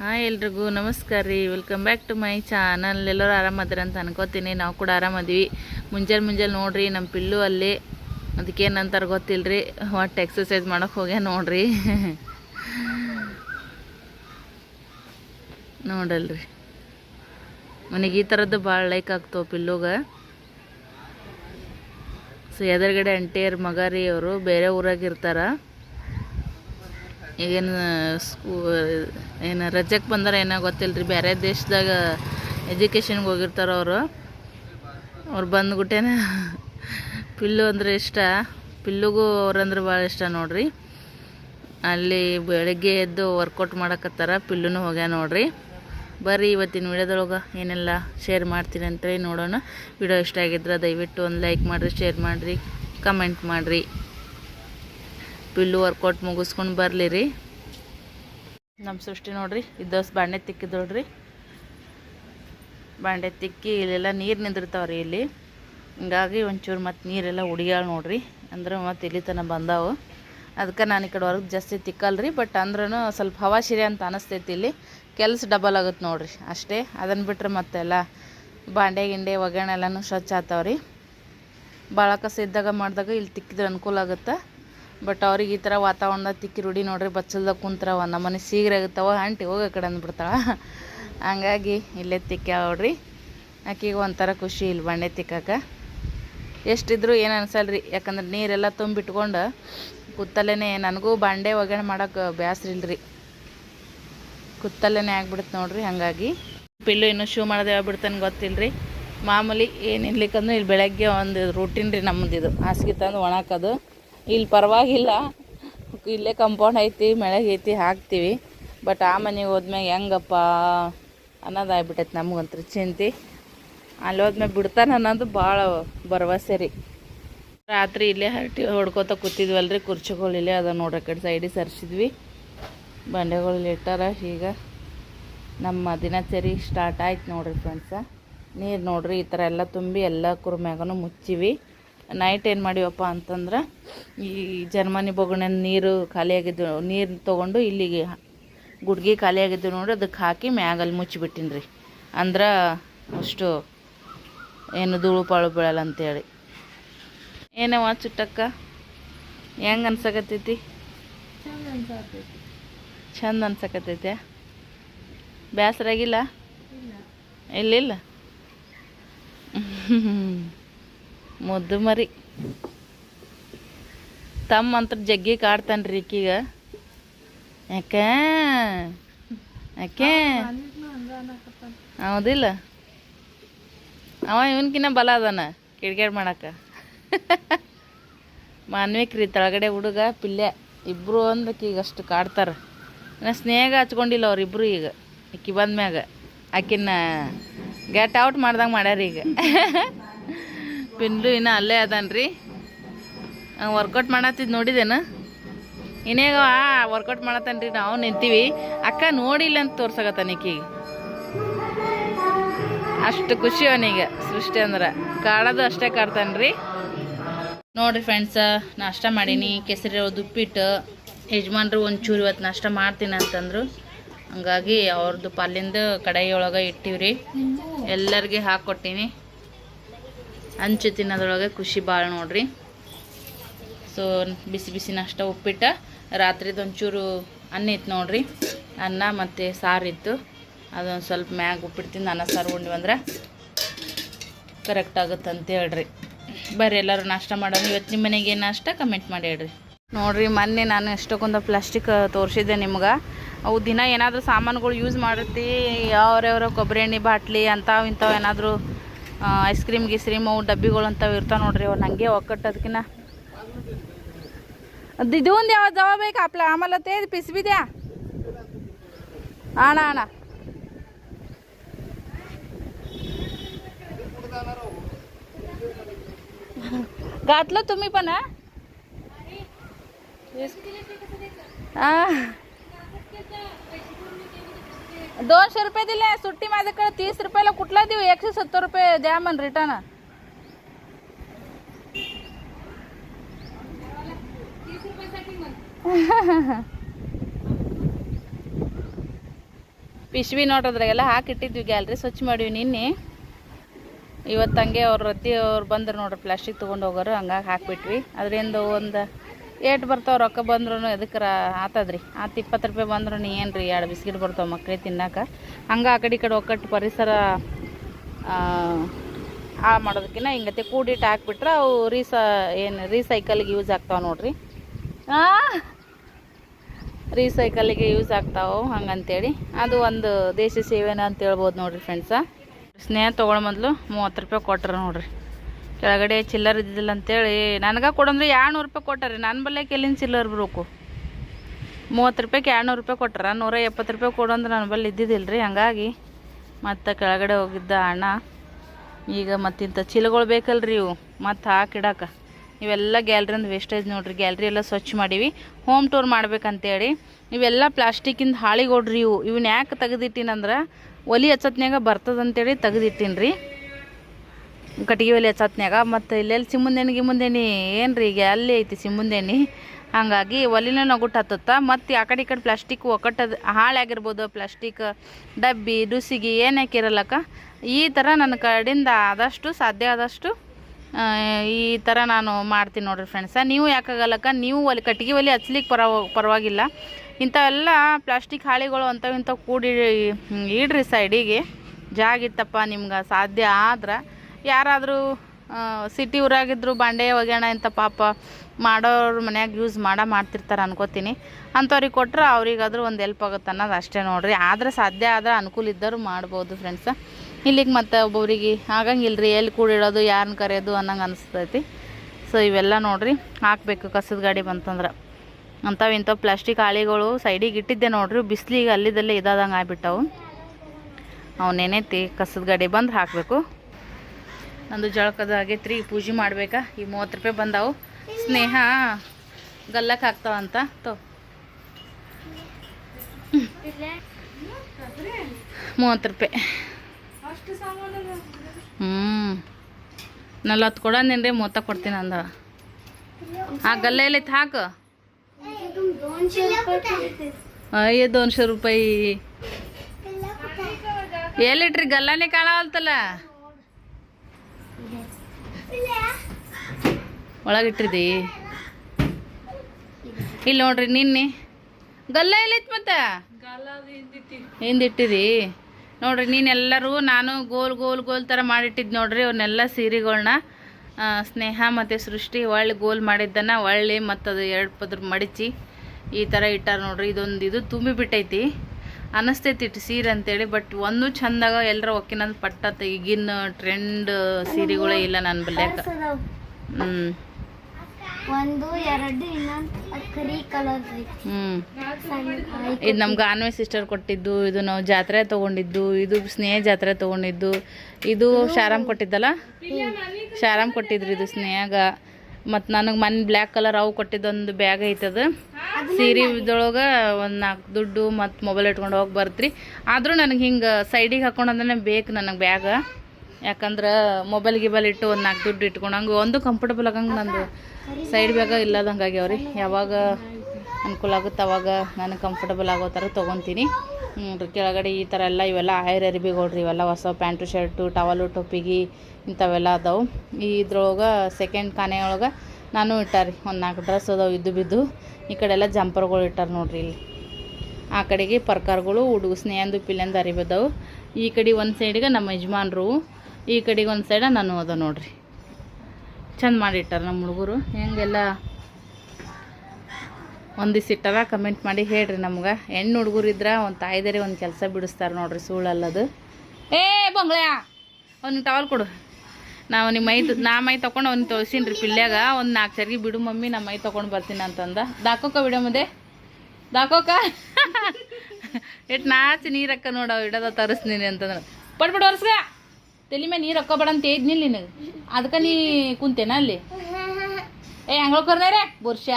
Hi ಎಲ್ರಿಗೂ ನಮಸ್ಕಾರ ರೀ. Welcome back to my channel ಎಲ್ಲರೂ ಆರಾಮದ್ರ ಅಂತ ಅನ್ಕೋತೀನಿ. ನಾವು ಕೂಡ ಆರಾಮದೀವಿ ಮುಂಜಾನೆ ಮುಂಜಾನೆ ನೋಡ್ರಿ ನಮ್ಮ ಪಿಲ್ಲು ಅಲ್ಲಿ. ಅದಕ್ಕೆ ಏನಂತಾರೆ ಗೊತ್ತಿಲ್ಲ ರೀ ಒಟ್ಟು ಎಕ್ಸಸೈಸ್ ಮಾಡೋಕೆ ಹೋಗ್ಯ ನೋಡ್ರಿ. ನೋಡಲ್ರಿ. ನನಗೆ ಈ ಥರದ್ದು ಭಾಳ ಲೈಕ್ ಆಗ್ತಾವೆ ಪಿಲ್ಲುಗೆ. ಸೊ ಎದುರುಗಡೆ ಅಂಟಿಯರ್ ಮಗ ರೀ ಅವರು ಬೇರೆ ಊರಾಗ ಇರ್ತಾರ. ಈಗೇನು ಸ್ಕೂ ಏನು ರಜಕ್ಕೆ ಬಂದರೆ ಏನೋ ಗೊತ್ತಿಲ್ಲ ರೀ ಬೇರೆ ದೇಶದಾಗ ಎಜುಕೇಷನ್ಗೆ ಹೋಗಿರ್ತಾರೆ ಅವರು. ಅವ್ರು ಬಂದ್ಬಿಟ್ಟೇನೆ ಪಿಲ್ಲು ಅಂದರೆ ಇಷ್ಟ. ಪಿಲ್ಲುಗೂ ಅವ್ರಂದ್ರೆ ಭಾಳ ಇಷ್ಟ ನೋಡ್ರಿ. ಅಲ್ಲಿ ಬೆಳಗ್ಗೆ ಎದ್ದು ವರ್ಕೌಟ್ ಮಾಡಕತ್ತಾರ, ಪಿಲ್ಲುನು ಹೋಗ್ಯ ನೋಡ್ರಿ. ಬರ್ರಿ ಇವತ್ತಿನ ವಿಡಿಯೋದೊಳಗೆ ಏನೆಲ್ಲ ಶೇರ್ ಮಾಡ್ತೀನಿ ಅಂತೇಳಿ ನೋಡೋಣ. ವಿಡಿಯೋ ಇಷ್ಟ ಆಗಿದ್ರೆ ದಯವಿಟ್ಟು ಒಂದು ಲೈಕ್ ಮಾಡಿರಿ ಶೇರ್ ಮಾಡಿರಿ ಕಮೆಂಟ್ ಮಾಡಿರಿ. ಪಿಲ್ಲು ವರ್ಕೌಟ್ ಮುಗಿಸ್ಕೊಂಡು ಬರಲಿ ರೀ. ನಮ್ಮ ಸೃಷ್ಟಿ ನೋಡ್ರಿ ಇದ್ದೋಸ್ ಬಾಂಡೆ ತಿಕ್ಕಿದ್ ನೋಡ್ರಿ. ಬಾಂಡೆ ತಿಕ್ಕಿ ಇಲ್ಲೆಲ್ಲ ನೀರು ನಿಂದಿರ್ತಾವ್ರಿ ಇಲ್ಲಿ. ಹಿಂಗಾಗಿ ಒಂಚೂರು ಮತ್ತು ನೀರೆಲ್ಲ ಉಡಿಯಾಳ ನೋಡ್ರಿ, ಅಂದ್ರೆ ಮತ್ತು ಇಲ್ಲಿ ತನಕ ಬಂದಾವು. ಅದಕ್ಕೆ ನಾನು ಈ ಕಡೆ ಹೊರಗೆ ಜಾಸ್ತಿ ತಿಕ್ಕಲ್ರಿ, ಬಟ್ ಅಂದ್ರೂ ಸ್ವಲ್ಪ ಹವಾ ಶಿರಿ ಅಂತ ಅನಿಸ್ತೈತಿ ಇಲ್ಲಿ. ಕೆಲಸ ಡಬಲ್ ಆಗುತ್ತೆ ನೋಡ್ರಿ, ಅಷ್ಟೇ. ಅದನ್ನು ಬಿಟ್ಟರೆ ಮತ್ತೆಲ್ಲ ಬಾಂಡೆ, ಗಿಂಡೆ, ಒಗ್ಗರಣೆ ಎಲ್ಲನೂ ಸ್ವಚ್ಛ ಆತಾವ್ರಿ. ಭಾಳ ಕಸ ಇದ್ದಾಗ ಮಾಡಿದಾಗ ಇಲ್ಲಿ ತಿಕ್ಕಿದ್ರೆ ಅನುಕೂಲ ಆಗುತ್ತೆ? ಬಟ್ ಅವ್ರಿಗೆ ಈ ಥರ ವಾತಾವರಣದ ತಿಕ್ಕಿ ರೂಢಿ ನೋಡ್ರಿ, ಬಚ್ಚಲ್ದಾಗ ಕುಂತ್ರವ ನಮ್ಮನೆ ಸೀಗ್ರ ಆಗುತ್ತವ, ಆಂಟಿ ಹೋಗೋ ಕಡೆ ಅಂದ್ಬಿಡ್ತಾಳೆ. ಹಂಗಾಗಿ ಇಲ್ಲೇ ತಿಕ್ಕಿ ನೋಡ್ರಿ ಆಕಿಗೆ ಒಂಥರ ಖುಷಿ ಇಲ್ಲಿ ಬಂಡೆ ತಿಕ್ಕಾಕ. ಎಷ್ಟಿದ್ರು ಏನು ಅನ್ಸಲ್ರಿ, ಯಾಕಂದ್ರೆ ನೀರೆಲ್ಲ ತುಂಬಿಟ್ಕೊಂಡು ಕುತ್ತಲೇ ನನಗೂ ಬಾಂಡೆ ಒಗ್ಗರಣೆ ಮಾಡೋಕೆ ಬ್ಯಾಸ್ರಿಲ್ರಿ. ಇಲ್ರಿ ಕುತ್ತಲೇ ಆಗ್ಬಿಡುತ್ತೆ ನೋಡ್ರಿ, ಹಾಗಾಗಿ. ಪಿಲ್ಲು ಇನ್ನೂ ಶೂ ಮಾಡೋದೇ ಆಗ್ಬಿಡ್ತಾನೆ ಗೊತ್ತಿಲ್ಲರಿ ಮಾಮೂಲಿ ಏನು ಇಲ್ಲಿ ಬೆಳಗ್ಗೆ ಒಂದು ರೂಟೀನ್ ರೀ ನಮ್ಮದು ಇದು ಹಾಸಿಗೆ ತಂದು ಒಣಾಕೋದು. ಇಲ್ಲಿ ಪರವಾಗಿಲ್ಲ. ಇಲ್ಲೇ ಕಂಪೌಂಡ್ ಐತಿ ಐತಿ, ಹಾಕ್ತೀವಿ. ಬಟ್ ಆ ಮನೆಗೆ ಹೋದ್ಮ್ಯಾಗ ಹೆಂಗಪ್ಪ ಅನ್ನೋದಾಗ್ಬಿಟ್ಟೈತೆ ನಮಗಂತೂ ಚಿಂತೆ. ಅಲ್ಲಿ ಹೋದ್ಮ್ಯಾಗ ಬಿಡ್ತಾನೆ ಅನ್ನೋದು ಭಾಳ ಭರವಸೆ ರೀ. ರಾತ್ರಿ ಇಲ್ಲೇ ಹರಟಿ ಹೊಡ್ಕೋತ ಕೂತಿದ್ವಲ್ರಿ, ಕುರ್ಚಿಗಳು ಇಲ್ಲೇ ಅದ ನೋಡ್ರಿ ಕಡೆ ಸೈಡಿಗೆ ಸರಿಸಿದ್ವಿ. ಬಂಡೆಗಳು ಇಟ್ಟಾರ, ಈಗ ನಮ್ಮ ದಿನಚರಿ ಸ್ಟಾರ್ಟ್ ಆಯ್ತು ನೋಡ್ರಿ ಫ್ರೆಂಡ್ಸ ನೀರು ನೋಡ್ರಿ, ಈ ಥರ ಎಲ್ಲ ತುಂಬಿ ಎಲ್ಲ ಕುರ್ಮ್ಯಾಗನು ಮುಚ್ಚಿವಿ. ನೈಟ್ ಏನು ಮಾಡಿವಪ್ಪ ಅಂತಂದ್ರೆ ಈ ಜರ್ಮನಿ ಬೊಗಣೆ ನೀರು ಖಾಲಿಯಾಗಿದ್ದು, ನೀರು ತೊಗೊಂಡು ಇಲ್ಲಿಗೆ ಗುಡ್ಗಿ ಖಾಲಿಯಾಗಿದ್ದು ನೋಡಿ ಅದಕ್ಕೆ ಹಾಕಿ ಮ್ಯಾಗಲ್ಲಿ ಮುಚ್ಚಿಬಿಟ್ಟಿನಿ ರೀ ಅಂದ್ರೆ ಅಷ್ಟು ಏನು ಧೂಳು ಪಾಳು ಬೀಳಲ್ಲ ಅಂತೇಳಿ ಏನವ ಚುಟ್ಟಕ್ಕ? ಹೆಂಗೆ ಅನ್ಸಕತ್ತೈತಿ? ಚಂದ ಅನ್ಸಕತ್ತೈತೆ ಬ್ಯಾಸರಾಗಿಲ್ಲ? ಇಲ್ಲಿಲ್ಲ? ಮುದ್ದು ಮರಿ. ತಮ್ಮ ಅಂತ ಜಗ್ಗಿ ಕಾಡ್ತಾನ್ರಿ ಈಕೀಗ. ಯಾಕೆ? ಯಾಕೆ? ಹೌದಿಲ್ಲ. ಅವ ಇವನ್ಕಿನ್ನ ಬಲ ಅದಾನ ಕಿಡ್ಗೇಡ್ ಮಾಡಕ್ಕೆ ಮಾನ್ವಿಕ್ರಿ ರೀ ತೆಳಗಡೆ ಹುಡುಗ ಪಿಲ್ಯ ಇಬ್ಬರು ಅಂದಕ್ಕೆ ಈಗ ಅಷ್ಟು ಕಾಡ್ತಾರೆ. ಸ್ನೇಹ ಹಚ್ಕೊಂಡಿಲ್ಲ ಅವ್ರಿಬ್ರು ಈಗ. ಈಕಿ ಬಂದ್ಮ್ಯಾಗ. ಆಕಿನ್ನ ಗೆಟ್ ಔಟ್ ಮಾಡ್ದಂಗೆ ಮಾಡ್ಯಾರ ಈಗ. ಪಿನ್ಲು ಇನ್ನ ಅಲ್ಲೇ ಅದಾನ್ರಿ. ವರ್ಕೌಟ್ ಮಾಡತ್ತಿದ್ ನೋಡಿದೇನ? ಇನ್ನೇಗ ವರ್ಕೌಟ್ ಮಾಡತ್ತಾನ್ರಿ ನಾವು ನಿಂತೀವಿ. ಅಕ್ಕ ನೋಡಿಲ್ಲ ಅಂತ ತೋರ್ಸಕತ್ತಾನ ಈಕಿಗೆ ಅಷ್ಟು ಖುಷಿ ಅವನಿಗೆ ಸೃಷ್ಟಿ ಅಂದ್ರೆ. ಕಾಡೋದು ಅಷ್ಟೇ ಕಾಡ್ತಾನ್ರಿ. ನೋಡ್ರಿ ಫ್ರೆಂಡ್ಸ ನಾಷ್ಟ ಮಾಡೀನಿ. ಕೆಸರಿ, ಉಪ್ಪಿಟ್ಟು, ಯಜಮಾನ್ರು ಒಂಚೂರು ಇವತ್ತು ನಾಷ್ಟ ಮಾಡ್ತೀನಿ ಅಂತಂದ್ರು. ಹಂಗಾಗಿ ಅವ್ರದ್ದು ಪಲ್ಲಿಂದ ಕಡಾಯಿಯೊಳಗೆ ಇಟ್ಟಿವ್ರಿ. ಎಲ್ಲರಿಗೆ ಹಾಕ್ಕೊಟ್ಟೀನಿ ಹಂಚು ತಿನ್ನೋದ್ರೊಳಗೆ ಖುಷಿ ಭಾಳ ನೋಡ್ರಿ. ಸೊ ಬಿಸಿ ಬಿಸಿ ನಾಷ್ಟ ಉಪ್ಪಿಟ್ಟ, ರಾತ್ರಿದು ಒಂಚೂರು ಅನ್ನ ಇತ್ತು ನೋಡ್ರಿ. ಅನ್ನ ಮತ್ತು ಸಾರಿತ್ತು ಅದೊಂದು ಸ್ವಲ್ಪ ಮ್ಯಾಗ ಉಪ್ಪಿಟ್ಟು ಅನ್ನ ಸಾರು ಉಂಡ್ವಿ ಕರೆಕ್ಟ್ ಆಗುತ್ತೆ ಅಂತ ಹೇಳ್ರಿ. ಬರ್ರಿ ಎಲ್ಲರೂ ನಾಷ್ಟ ಮಾಡೋಣ. ಇವತ್ತು ನಿಮ್ಮ ಮನೆಗೆ ಏನು ನಾಷ್ಟ ಕಮೆಂಟ್ ಮಾಡಿ ಹೇಳ್ರಿ. ನೋಡ್ರಿ, ಮೊನ್ನೆ ನಾನು ಎಷ್ಟೊಂದು ಪ್ಲಾಸ್ಟಿಕ್ ತೋರಿಸಿದ್ದೆ ನಿಮ್ಗೆ. ಅವು ದಿನ ಏನಾದರೂ ಸಾಮಾನುಗಳು ಯೂಸ್ ಮಾಡಿರ್ತೀವಿ ಯಾವ್ಯಾವ ಕೊಬ್ಬರಿ ಎಣ್ಣೆ ಬಾಟ್ಲಿ ಅಂಥವು ಇಂಥವು ಏನಾದರೂ ಐಸ್ ಕ್ರೀಮ್ ಗಿಸ್ಕ್ರೀಮ್ ಅವು ಡಬ್ಬಿಗಳು ಅಂಥವು ಇರ್ತಾವೆ ನೋಡ್ರಿ ಅವ್ರು ನನಗೆ ಒಕ್ಕಟ್ಟು ಅದಕ್ಕಿನ್ನ ಅದು ಇದು ಒಂದು ಯಾವ ಜವಾ ಬೇಕು आपला आम्हाला ते पिसवी द्या आणा आणा घातलं तुम्ही पण हा हा. दोनशे रुपये दिले सुट्टी माझ्याकडे तीस रुपयाला कुठला देऊ एकशे सत्तर रुपये द्या म्हण रिटर्न ಪಿಶ್ವಿ ನೋಡೋದ್ರಾಗೆಲ್ಲ ಹಾಕಿಟ್ಟಿದ್ವಿ ಗ್ಯಾಲ್ರಿ ಸ್ವಚ್ಛ ಮಾಡಿವಿ ನಿನ್ನೆ ಇವತ್ತು ಹಂಗೆ ಅವ್ರ ರತಿ ಅವ್ರು ಬಂದ್ರು ನೋಡ್ರಿ ಪ್ಲಾಸ್ಟಿಕ್ ತೊಗೊಂಡು ಹೋಗೋರು ಹಂಗಾಗಿ ಹಾಕ್ಬಿಟ್ವಿ ಅದರಿಂದ ಒಂದು ಏಟ್ ಬರ್ತಾವೆ ರೊಕ್ಕ ಬಂದ್ರು ಎದಕ್ಕರ ಆತದ್ರಿ? ಆತು ಇಪ್ಪತ್ತು ರೂಪಾಯಿ ಬಂದ್ರು ಏನು ರೀ ಎರಡು ಬಿಸ್ಕಿಟ್ ಬರ್ತಾವೆ ಮಕ್ಳಿಗೆ ತಿನ್ನಕ್ಕೆ ಹಂಗೆ ಆ ಕಡೆ ಕಡೆ ಒಕ್ಕಟ್ಟು ಪರಿಸರ, ಆ ಮಾಡೋದಕ್ಕಿಂತ ಹಿಂಗತೆ ಕೂಡಿಟ್ಟು ಹಾಕ್ಬಿಟ್ರೆ ಅವು ರೀಸ, ಏನು ರೀಸೈಕಲ್ಗೆ ಯೂಸ್ ಆಗ್ತಾವೆ ನೋಡ್ರಿ. ಆ ರೀಸೈಕಲ್ಗೆ ಯೂಸ್ ಆಗ್ತಾವೆ ಹಂಗಂತೇಳಿ. ಅದು ಒಂದು ದೇಶ ಸೇವೆನ ಅಂತ ಹೇಳ್ಬೋದು ನೋಡ್ರಿ ಫ್ರೆಂಡ್ಸ ಸ್ನೇಹ ತೊಗೊಳ ಮೊದಲು ಮೂವತ್ತು ರೂಪಾಯಿ ಕೊಟ್ರು ನೋಡ್ರಿ. ಕೆಳಗಡೆ ಚಿಲ್ಲರ್ ಇದ್ದಿಲ್ಲ ಅಂತೇಳಿ. ನನಗೆ ಕೊಡಂದ್ರೆ ಎರಡ್ನೂರು ರೂಪಾಯಿ ಕೊಟ್ಟಾರೆ. ನನ್ನ ಬಲ್ಲೆಗೆ ಎಲ್ಲಿಂದ ಚಿಲ್ಲರ್ ಬರಬೇಕು ಮೂವತ್ತು ರೂಪಾಯಿಗೆ ಎರಡ್ನೂರು ರೂಪಾಯಿ ಕೊಟ್ಟಾರ? ನೂರ ಎಪ್ಪತ್ತು ರೂಪಾಯಿ ಕೊಡು ಅಂದ್ರೆ ನನ್ನ ಬಲ್ಲಿ ಇದ್ದಿದ್ದಿಲ್ಲ ರೀ ಹಂಗಾಗಿ ಮತ್ತು ಕೆಳಗಡೆ ಹೋಗಿದ್ದ ಹಣ ಈಗ ಮತ್ತಿಂಥ ಚೀಲಗಳು ಬೇಕಲ್ರಿ ಇವು. ಮತ್ತು ಹಾಕಿಡಾಕ ಇವೆಲ್ಲ ಗ್ಯಾಲ್ರಿಯಿಂದ ವೇಸ್ಟೇಜ್ ನೋಡ್ರಿ. ಗ್ಯಾಲ್ರಿ ಎಲ್ಲ ಸ್ವಚ್ಛ ಮಾಡೀವಿ. ಹೋಮ್ ಟೂರ್ ಮಾಡ್ಬೇಕಂತೇಳಿ. ಇವೆಲ್ಲ ಪ್ಲಾಸ್ಟಿಕ್ಕಿಂದ ಹಾಳಿಗೊಡ್ರಿ ಇವು. ಇವನ್ನ ಯಾಕೆ ತೆಗೆದಿಟ್ಟಿನಂದ್ರೆ, ಒಲಿ ಹಚ್ಚತ್ನಾಗ ಬರ್ತದಂತೇಳಿ ತೆಗೆದಿಟ್ಟಿನಿ ರೀ ಕಟ್ಟಿಗೆ ಒಲೆ ಹಚ್ಚತ್ನ್ಯಾಗ ಮತ್ತು ಇಲ್ಲೆಲ್ಲಿ ಸಿಮ್ಮುಂದೇನಿ ಗಿಮ್ಮುಂದೇನಿ ಏನು ರೀ ಈಗ ಅಲ್ಲಿ ಐತಿ ಸಿಮ್ಮುಂದೇನಿ. ಹಾಗಾಗಿ ಒಲಿನ ನಗುಟ್ಟು ಹತ್ತತ್ತ. ಮತ್ತು ಆ ಕಡೆ ಈ ಕಡೆ ಪ್ಲಾಸ್ಟಿಕ್ ಒಕ್ಕಟ್ಟದ ಹಾಳಾಗಿರ್ಬೋದು. ಪ್ಲಾಸ್ಟಿಕ್, ಡಬ್ಬಿ ಡುಸಿಗಿ ಏನು ಹಾಕಿರಲ್ಲಕ್ಕ. ಈ ಥರ ನನ್ನ ಕಡಿಂದ ಆದಷ್ಟು ಸಾಧ್ಯ ಆದಷ್ಟು ಈ ಥರ ನಾನು ಮಾಡ್ತೀನಿ ನೋಡ್ರಿ ಫ್ರೆಂಡ್ಸ ನೀವು ಯಾಕಾಗಲ್ಲಕ್ಕ, ನೀವು ಒಲಿ ಕಟ್ಟಿಗೆ ಒಲಿ ಹಚ್ಲಿಕ್ಕೆ ಪರವ, ಪರವಾಗಿಲ್ಲ. ಇಂಥವೆಲ್ಲ ಪ್ಲಾಸ್ಟಿಕ್ ಹಾಳಿಗಳು ಅಂಥವು ಇಂಥವು ಕೂಡಿ ಇಡ್ರಿ ಸೈಡಿಗೆ ಜಾಗ ಇತ್ತಪ್ಪ ನಿಮ್ಗೆ ಸಾಧ್ಯ ಆದ್ರೆ ಯಾರಾದರೂ ಸಿಟಿ ಊರಾಗಿದ್ರು ಬಾಂಡೆ ಒಗ್ಯಾಣ ಇಂಥ ಪಾಪ ಮಾಡೋರು ಮನ್ಯಾಗ ಯೂಸ್ ಮಾಡ ಮಾಡ್ತಿರ್ತಾರೆ ಅನ್ಕೋತೀನಿ. ಅಂಥವ್ರಿಗೆ ಕೊಟ್ಟರೆ ಅವ್ರಿಗಾದ್ರೂ ಒಂದು ಎಲ್ಪ್ ಆಗುತ್ತೆ ಅನ್ನೋದು ಅಷ್ಟೇ ನೋಡಿರಿ. ಆದ್ರೆ ಸಾಧ್ಯ ಆದ್ರೆ ಅನುಕೂಲ ಇದ್ದವ್ರು ಮಾಡ್ಬೋದು ಫ್ರೆಂಡ್ಸ ಇಲ್ಲಿಗೆ ಮತ್ತೆ ಒಬ್ಬೊಬ್ರಿಗೆ ಆಗಂಗಿಲ್ಲ ರೀ ಎಲ್ಲಿ ಕೂಡಿಡೋದು ಯಾರನ್ನ ಕರೆಯೋದು ಅನ್ನಂಗೆ ಅನಿಸ್ತೈತಿ. ಸೊ ಇವೆಲ್ಲ ನೋಡಿರಿ, ಹಾಕಬೇಕು ಕಸದ ಗಾಡಿ ಬಂತಂದ್ರೆ. ಅಂಥವು ಇಂಥವು ಪ್ಲಾಸ್ಟಿಕ್ ಹಾಳಿಗಳು ಸೈಡಿಗೆ ಇಟ್ಟಿದ್ದೆ ನೋಡ್ರಿ, ಬಿಸಿಲಿಗೆ ಅಲ್ಲಿದಲ್ಲೇ ಇದಾದಂಗೆ ಆಗ್ಬಿಟ್ಟವು. ಅವನೇನೈತಿ ಕಸದ ಗಾಡಿ ಬಂದು ಹಾಕಬೇಕು. ನಂದು ಜಳಕದ ಆಗೈತ್ರಿ ಪೂಜೆ ಮಾಡ್ಬೇಕಾ? ಈ ಮೂವತ್ತು ರೂಪಾಯಿ ಬಂದಾವು. ಸ್ನೇಹ ಗಲ್ಲಕ್ಕೆ ಹಾಕ್ತಾವಂತ ತೋ. ಮೂವತ್ತು ರೂಪಾಯಿ. ಹ್ಞೂ ನಲ್ವತ್ತು ಕೊಡಂದೇನ್ರಿ ಮೂವತ್ತ ಕೊಡ್ತೀನಿ ಅಂದ. ಆ ಗಲ್ಲ ಎಲ್ಲೈತೆ ಹಾಕು. ಅಯ್ಯ, ದೋನ್ಶೆ ರೂಪಾಯಿ. ಎಲ್ಲಿಟ್ರಿ? ಗಲ್ಲನೇ ಕಾಣವಲ್ತಲ್ಲ. ಒಳಗಿಟ್ಟಿದಿ? ಇಲ್ಲಿ ನೋಡ್ರಿ, ನಿನ್ನೆ. ಗಲ್ಲ ಎಲ್ಲೈತ್ ಮತ್ತೆ? ಹಿಂದಿಟ್ಟಿದಿ. ನೋಡ್ರಿ, ನೀನೆಲ್ಲರೂ ನಾನು ಗೋಲ್ ಗೋಲ್ ಗೋಲ್ ಥರ ಮಾಡಿಟ್ಟಿದ್ದು ನೋಡ್ರಿ ಅವನ್ನೆಲ್ಲ ಸೀರೆಗಳನ್ನ ಸ್ನೇಹ ಮತ್ತು ಸೃಷ್ಟಿ, ಒಳ್ಳೆ ಗೋಲ್ ಮಾಡಿದ್ದನ್ನು ಒಳ್ಳೆ ಮತ್ತು ಅದು ಎರಡು ಪದ್ರ ಮಡಿಚಿ ಈ ಥರ ಇಟ್ಟಾರ ನೋಡ್ರಿ. ಇದೊಂದು ಇದು ತುಂಬಿ ಬಿಟ್ಟೈತಿ. ಅನಸ್ತೈತಿ ಇಟ್ಟು ಸೀರೆ ಅಂತೇಳಿ ಬಟ್ ಒಂದು ಚಂದಾಗ ಎಲ್ಲರ ಒಕ್ಕಿನಂದು ಪಟ್ಟತ್ತ. ಈಗಿನ ಟ್ರೆಂಡ್ ಸೀರೆಗಳೇ ಇಲ್ಲ ನನ್ನ ಬಲ್ಯಾಕ. ಹ್ಞೂ ಒಂದು ಎರಡು ಹ್ಞೂ ಇದು ನಮ್ಗೆ ಆನ್ವೇ ಸಿಸ್ಟರ್ ಕೊಟ್ಟಿದ್ದು ಇದು ನಾವು ಜಾತ್ರೆ ತೊಗೊಂಡಿದ್ದು ಇದು ಸ್ನೇಹ ಜಾತ್ರೆ ತಗೊಂಡಿದ್ದು. ಇದು ಶಾರಾಮ್ ಕೊಟ್ಟಿದ್ದಲ್ಲ? ಶಾರಾಮ್ ಕೊಟ್ಟಿದ್ರಿ ಇದು ಸ್ನೇಹಗ. ಮತ್ತು ನನಗೆ ಮನೆ ಬ್ಲ್ಯಾಕ್ ಕಲರ್ ಅವು ಕೊಟ್ಟಿದ್ದೊಂದು ಬ್ಯಾಗ್ ಐತದ. ಸೀರೆ ಇದ್ರೊಳಗೆ ಒಂದು ನಾಲ್ಕು ದುಡ್ಡು ಮತ್ತು ಮೊಬೈಲ್ ಇಟ್ಕೊಂಡು ಹೋಗಿ ಬರ್ತ್ರಿ. ಆದರೂ ನನಗೆ ಹಿಂಗೆ ಸೈಡಿಗೆ ಹಾಕೊಂಡಂದ್ರೆ ಬೇಕು ನನಗೆ ಬ್ಯಾಗ. ಯಾಕಂದ್ರೆ ಮೊಬೈಲ್ ಗಿಬಲ್ ಇಟ್ಟು ಒಂದು ನಾಲ್ಕು ದುಡ್ಡು ಇಟ್ಕೊಂಡಂಗೆ ಒಂದು ಕಂಫರ್ಟಬಲ್ ಆಗಂಗೆ ನಂದು ಸೈಡ್ ಬ್ಯಾಗ ಇಲ್ಲದಂಗೆ ಆಗ್ಯಾವ್ರಿ. ಯಾವಾಗ ಅನುಕೂಲ ಆಗುತ್ತೆ ಅವಾಗ ನಾನು ಕಂಫರ್ಟಬಲ್ ಆಗೋ ಥರ ತೊಗೊತೀನಿ. ಕೆಳಗಡೆ ಈ ಥರ ಎಲ್ಲ ಇವೆಲ್ಲ ಆಯರ್ ಅರಿಬಿಗಳ್ರಿ ಇವೆಲ್ಲ ಹೊಸ ಪ್ಯಾಂಟು ಶರ್ಟು ಟವಲು ಟೊಪ್ಪಿಗೆ ಇಂಥವೆಲ್ಲ ಅದಾವೆ. ಈ ಇದ್ರೊಳಗೆ ಸೆಕೆಂಡ್ ಖಾನೆಯೊಳಗೆ ನಾನು ಇಟ್ಟಾರಿ, ಒಂದು ನಾಲ್ಕು ಡ್ರೆಸ್ ಅದಾವೆ, ಇದ್ದು ಬಿದ್ದು. ಈ ಕಡೆ ಎಲ್ಲ ಜಂಪರ್ಗಳು ಇಟ್ಟಾರ ನೋಡ್ರಿ ಇಲ್ಲಿ. ಆ ಕಡೆಗೆ ಪರ್ಕಾರ್ಗಳು ಹುಡುಗ ಸ್ನೇಹಂದು ಪಿಲ್ಲೆಂದು ಅರಿಬದವು ಈ ಕಡೆ ಒಂದು ಸೈಡಿಗೆ ನಮ್ಮ ಯಜಮಾನ್ರು, ಈ ಕಡೆಗೆ ಒಂದು ಸೈಡ ನಾನು ಅದ ನೋಡ್ರಿ. ಚಂದ ಮಾಡಿಟ್ಟಾರ ನಮ್ಮ ಹುಡುಗರು. ಹೆಂಗೆಲ್ಲ ಒಂದಿಸಿಟ್ಟಾರ ಕಮೆಂಟ್ ಮಾಡಿ ಹೇಳ್ರಿ ನಮ್ಗೆ. ಹೆಣ್ಣು ಹುಡುಗರು ಇದ್ರೆ ಒಂದು ತಾಯ್ದರಿ ಒಂದು ಕೆಲಸ ಬಿಡಿಸ್ತಾರೆ ನೋಡ್ರಿ ಸುಳ್ಳಲ್ಲದು ಏ ಬಂಗ್ಳ್ಯಾ ಒಂದು ಟವಲ್ ಕೊಡು. ನಾವು ನಿಮ್ಮ ಮೈ ನಾ ಮೈ ತೊಗೊಂಡು ಅವ್ನಿಗೆ ತೋರಿಸಿನ್ರಿ ರೀ ಪಿಲ್ಯಾಗ ಒಂದು ನಾಲ್ಕು ಸರಿ ಬಿಡು ಮಮ್ಮಿ ನಮ್ಮ ಮೈ ತೊಗೊಂಡು ಬರ್ತೀನಿ ಅಂತಂದ. ದಾಕೋಕ ಬಿಡೋ ಮುಂದೆ. ದಾಕೋಕ? ಎಷ್ಟು ನಾಚಿ ನೀರಕ್ಕ ನೋಡ ಇಡದ ತರಿಸ್ತೀನಿ ಅಂತಂದ್ರೆ. ಪಡ್ಬಿಡು ವರ್ಷ ತಲೆ ಮೇಲೆ ನೀರು ಹಾಕೋಬೇಡ ಅಂತ ಹೇಳಿದ್ನಿಲ್ಲ ನಿನಗೆ ಅದಕ್ಕೆ ನೀ ಕುಂತೇನ ಅಲ್ಲಿ? ಏ ಹಂಗ್ಳೋಕರ್ನಾರೆ ಬುರ್ಷ